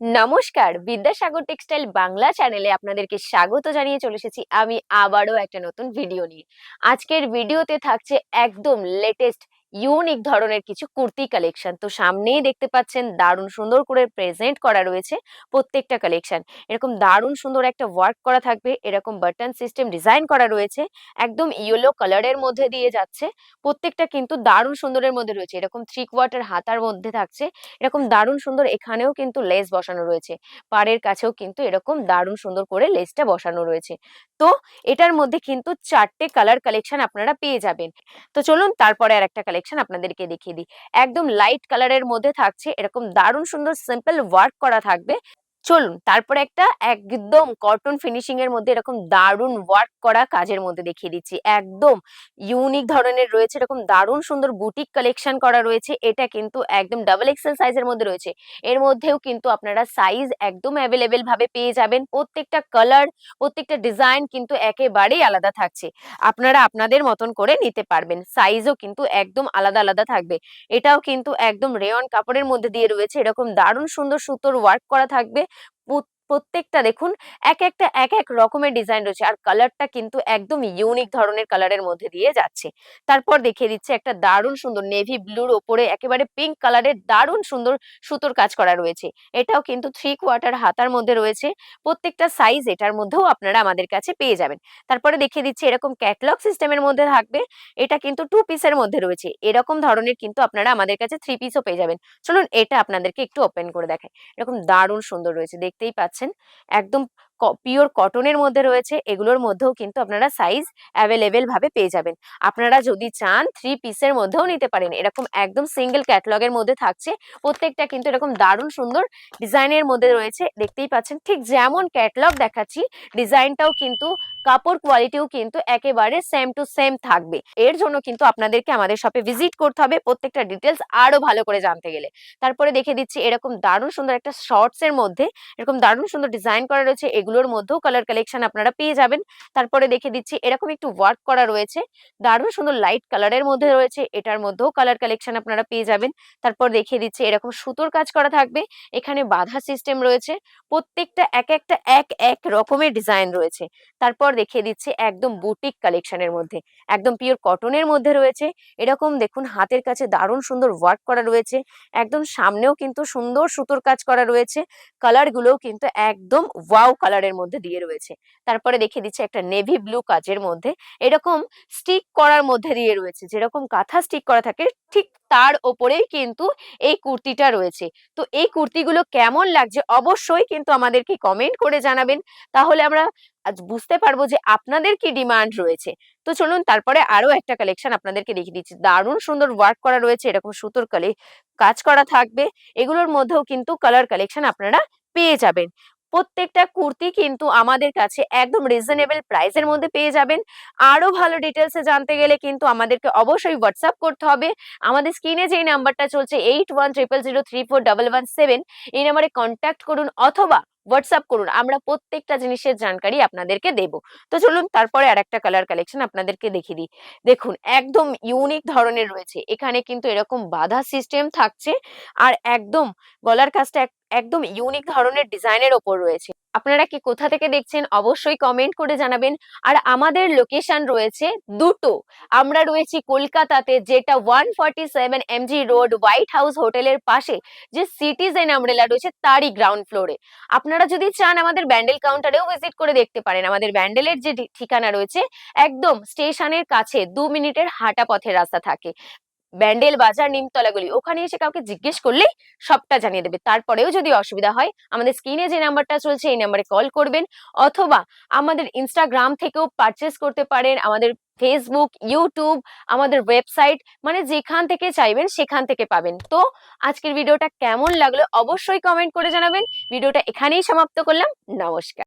নমস্কার, বিদ্যাসাগর টেক্সটাইল বাংলা চ্যানেলে আপনাদেরকে স্বাগত জানিয়ে চলে এসেছি আমি আবারও একটা নতুন ভিডিও নিয়ে। আজকের ভিডিওতে থাকছে একদম লেটেস্ট ইউনিক ধরনের কিছু কুর্তি কালেকশন তো সামনেই দেখতে পাচ্ছেন দারুণ সুন্দর করে প্রেজেন্ট করা রয়েছে প্রত্যেকটা কালেকশন এরকম দারুণ সুন্দর একটা ওয়ার্ক করা থাকবে, এরকম বাটন সিস্টেম ডিজাইন করা রয়েছে, একদম ইয়েলো কালারের মধ্যে দিয়ে যাচ্ছে। প্রত্যেকটা কিন্তু দারুণ সুন্দরের মধ্যে রয়েছে। এরকম থ্রি কোয়ার্টার হাতার মধ্যে থাকছে। এরকম দারুণ সুন্দর এখানেও কিন্তু লেস বসানো রয়েছে। পাড়ের কাছেও কিন্তু এরকম দারুণ সুন্দর করে লেসটা বসানো রয়েছে। তো এটার মধ্যে কিন্তু চারটে কালার কালেকশন আপনারা পেয়ে যাবেন। তো চলুন তারপরে আর একটা কালেকশন আপনাদেরকে দেখিয়ে দিই। একদম লাইট কালারের মধ্যে থাকছে, এরকম দারুণ সুন্দর সিম্পল ওয়ার্ক করা থাকবে। চলুন, তারপরে একটা একদম কটন ফিনিশিং এর মধ্যে এরকম দারুণ ওয়ার্ক করা কাজের মধ্যে দেখিয়ে দিচ্ছি। একদম ইউনিক ধরনের রয়েছে, এরকম দারুণ সুন্দর বুটিক কালেকশন করা রয়েছে। এটা কিন্তু একদম ডাবল এক্সেল সাইজের মধ্যে রয়েছে। এর মধ্যেও কিন্তু আপনারা সাইজ একদম অ্যাভেলেবেল ভাবে পেয়ে যাবেন। প্রত্যেকটা কালার প্রত্যেকটা ডিজাইন কিন্তু একেবারেই আলাদা থাকছে। আপনারা আপনাদের মতন করে নিতে পারবেন। সাইজও কিন্তু একদম আলাদা আলাদা থাকবে। এটাও কিন্তু একদম রেয়ন কাপড়ের মধ্যে দিয়ে রয়েছে। এরকম দারুণ সুন্দর সুতোর ওয়ার্ক করা থাকবে। От প্রত্যেকটা দেখুন, এক একটা, এক এক রকমের ডিজাইন রয়েছে আর কালারটা কিন্তু একদম ইউনিক ধরনের কালারের মধ্যে দিয়ে যাচ্ছে। তারপর দেখিয়ে দিচ্ছে একটা দারুণ সুন্দর নেভি ব্লুর ওপরে একেবারে পিঙ্ক কালারের দারুণ সুন্দর সুতোর কাজ করা রয়েছে। এটাও কিন্তু থ্রি কোয়ার্টার হাতার মধ্যে রয়েছে। প্রত্যেকটা সাইজ এটার মধ্যেও আপনারা আমাদের কাছে পেয়ে যাবেন। তারপরে দেখিয়ে দিচ্ছে এরকম ক্যাটলগ সিস্টেমের মধ্যে থাকবে। এটা কিন্তু টু পিসের মধ্যে রয়েছে। এরকম ধরনের কিন্তু আপনারা আমাদের কাছে থ্রি পিসও পেয়ে যাবেন। চলুন এটা আপনাদেরকে একটু ওপেন করে দেখায় এরকম দারুণ সুন্দর রয়েছে, দেখতেই পাচ্ছেন। একদম পিওর কটনের মধ্যে রয়েছে, এগুলোর মধ্যেও কিন্তু আপনারা সাইজ অ্যাভেলেবেল ভাবে পেয়ে যাবেন। আপনারা যদি চান থ্রি পিসের মধ্যেও নিতে পারেন। এরকম একদম সিঙ্গেল ক্যাটলগের মধ্যে থাকছে। প্রত্যেকটা কিন্তু এরকম দারুণ সুন্দর ডিজাইনের মধ্যে রয়েছে। দেখতেই পাচ্ছেন, ঠিক যেমন ক্যাটলগ দেখাচ্ছি ডিজাইনটাও কিন্তু কাপড় কোয়ালিটিও কিন্তু একেবারে সেম টু সেম থাকবে। এর জন্য কিন্তু আপনাদেরকে আমাদের শপে ভিজিট করতে হবে, প্রত্যেকটা ডিটেলস আরও ভালো করে জানতে গেলে। তারপরে দেখে দিচ্ছি এরকম দারুণ সুন্দর একটা শর্টস এর মধ্যে, এরকম দারুণ সুন্দর ডিজাইন করা রয়েছে, এগুলোর মধ্যেও কালার কালেকশন আপনারা পেয়ে যাবেন। তারপরে দেখে দিচ্ছি এরকম একটু ওয়ার্ক করা রয়েছে, দারুণ সুন্দর লাইট কালারের মধ্যে রয়েছে, এটার মধ্যেও কালার কালেকশন আপনারা পেয়ে যাবেন। তারপর দেখিয়ে দিচ্ছি এরকম সুতোর কাজ করা থাকবে, এখানে বাধা সিস্টেম রয়েছে, প্রত্যেকটা এক একটা এক এক রকমের ডিজাইন রয়েছে। তারপর দেখিয়ে দিচ্ছি একদম বুটিক কালেকশনের মধ্যে। একদম পিওর কটনের মধ্যে রয়েছে। এরকম দেখুন, হাতের কাছে দারুণ সুন্দর ওয়ার্ক করা রয়েছে। একদম সামনেও কিন্তু সুন্দর সুতোর কাজ করা রয়েছে। কালার গুলোও কিন্তু একদম ওয়াও কালারের মধ্যে দিয়ে রয়েছে। তারপরে দেখিয়ে দিচ্ছে একটা নেভি ব্লু কাজের মধ্যে। এরকম স্টিক করার মধ্যে দিয়ে রয়েছে। যেরকম কাঁথা স্টিক করা থাকে, ঠিক তার ওপরেই কিন্তু এই কুর্তিটা রয়েছে। তো এই কুর্তিগুলো কেমন লাগছে অবশ্যই কিন্তু আমাদেরকে কমেন্ট করে জানাবেন। তাহলে আমরা আজ বুঝতে পারব যে আপনাদের কি ডিমান্ড রয়েছে। তো চলুন তারপরে আরও একটা কালেকশন আপনাদেরকে দেখিয়ে দিচ্ছি। দারুণ সুন্দর ওয়ার্ক করা রয়েছে, এরকম সুতোর কালে কাজ করা থাকবে। এগুলোর মধ্যেও কিন্তু কালার কালেকশন আপনারা পেয়ে যাবেন। প্রত্যেকটা কুর্তি কিন্তু আমাদের কাছে একদম রিজনেবল প্রাইসের মধ্যে পেয়ে যাবেন। আরও ভালো ডিটেলসে জানতে গেলে কিন্তু আমাদেরকে অবশ্যই হোয়াটসঅ্যাপ করতে হবে। আমাদের স্ক্রিনে যে নাম্বারটা চলছে eight one triple zero three four double one seven এই নাম্বারে কন্ট্যাক্ট করুন অথবা হোয়াটসঅ্যাপ করুন, আমরা প্রত্যেকটা জিনিসের জানকারি আপনাদেরকে দেব। তো চলুন তারপরে আর একটা কালার কালেকশন আপনাদেরকে দেখিয়ে দিই। দেখুন, একদম ইউনিক ধরনের রয়েছে। এখানে কিন্তু এরকম বাধা সিস্টেম থাকছে। আর একদম গলার কাজটা একদম ইউনিক ধরনের ডিজাইনের ওপর রয়েছে। আপনারা কি কোথা থেকে দেখছেন অবশ্যই কমেন্ট করে জানাবেন। আর আমাদের লোকেশন রয়েছে দুটো। আমরা রয়েছি কলকাতাতে, যেটা one forty seven MG road White House হোটেলের পাশে, যে সিটিজেন আমরেলা রয়েছে তারই গ্রাউন্ড ফ্লোরে আপনারা যদি চান আমাদের ব্যান্ডেল কাউন্টারেও ভিজিট করে দেখতে পারেন। আমাদের ব্যান্ডেলের যে ঠিকানা রয়েছে, একদম স্টেশনের কাছে, দু মিনিটের হাঁটা পথের রাস্তা থাকে। ব্যান্ডেল, বাজার নিমতলাগুলি ওখানে এসে কাউকে জিজ্ঞেস করলেই সবটা জানিয়ে দেবে। তারপরেও যদি অসুবিধা হয়, আমাদের স্ক্রিনে যে নাম্বারটা চলছে, এই নাম্বারে কল করবেন। অথবা আমাদের ইনস্টাগ্রাম থেকেও পারচেস করতে পারেন, আমাদের ফেসবুক ইউটিউব আমাদের ওয়েবসাইট মানে যেখান থেকে চাইবেন সেখান থেকে পাবেন। তো আজকের ভিডিওটা কেমন লাগল অবশ্যই কমেন্ট করে জানাবেন। ভিডিওটা এখানেই সমাপ্ত করলাম। নমস্কার।